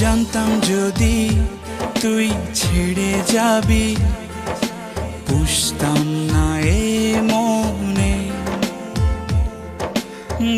জানতাম যদি তুই ছেড়ে যাবি পুষতাম না।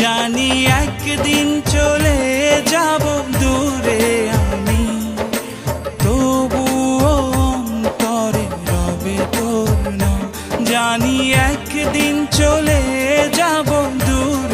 জানি একদিন চলে যাব দূরে আমি। তবুও অন্তরে রবে তোর জানি একদিন চলে যাব দূরে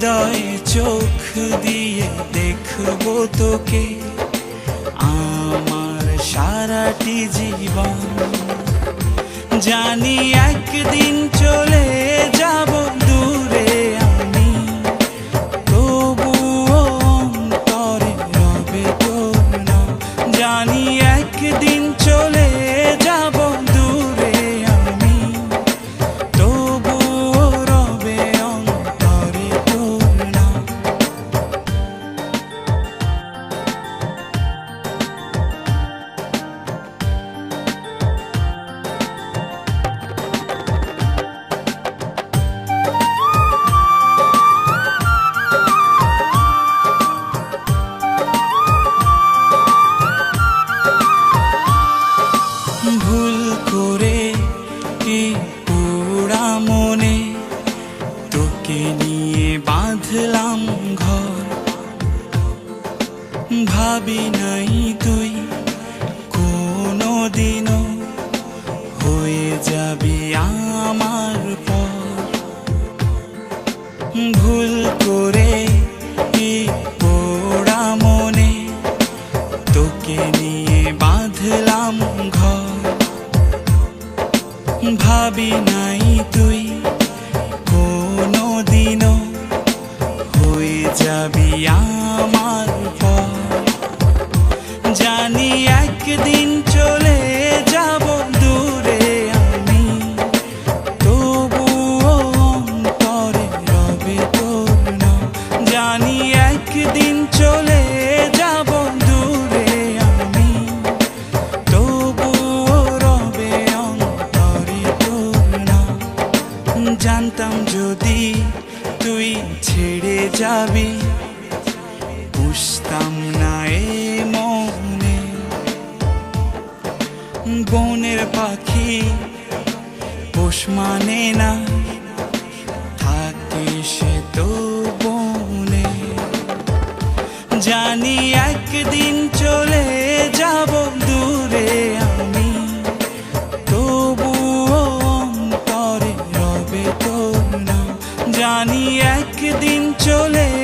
হৃদয় চোখ দিয়ে দেখব তোকে। আমার সারাটি জীবন জানি একদিন চলে যাব দূরে আমি। তবুও অন্তরে রবে তোর জানি একদিন চলে তোকে নিয়ে বাঁধলাম ঘর? ভাবি নাই তুই কোনো দিনও হয়ে যাবি আমার পর। ভুল করে পোড়া মনে? তোকে নিয়ে বাঁধলাম ঘর। ভাবি নাই তুই যাবি আমার যাবি বুঝতাম না এ মনে। বনের পাখি পোষ মানে না। soledad.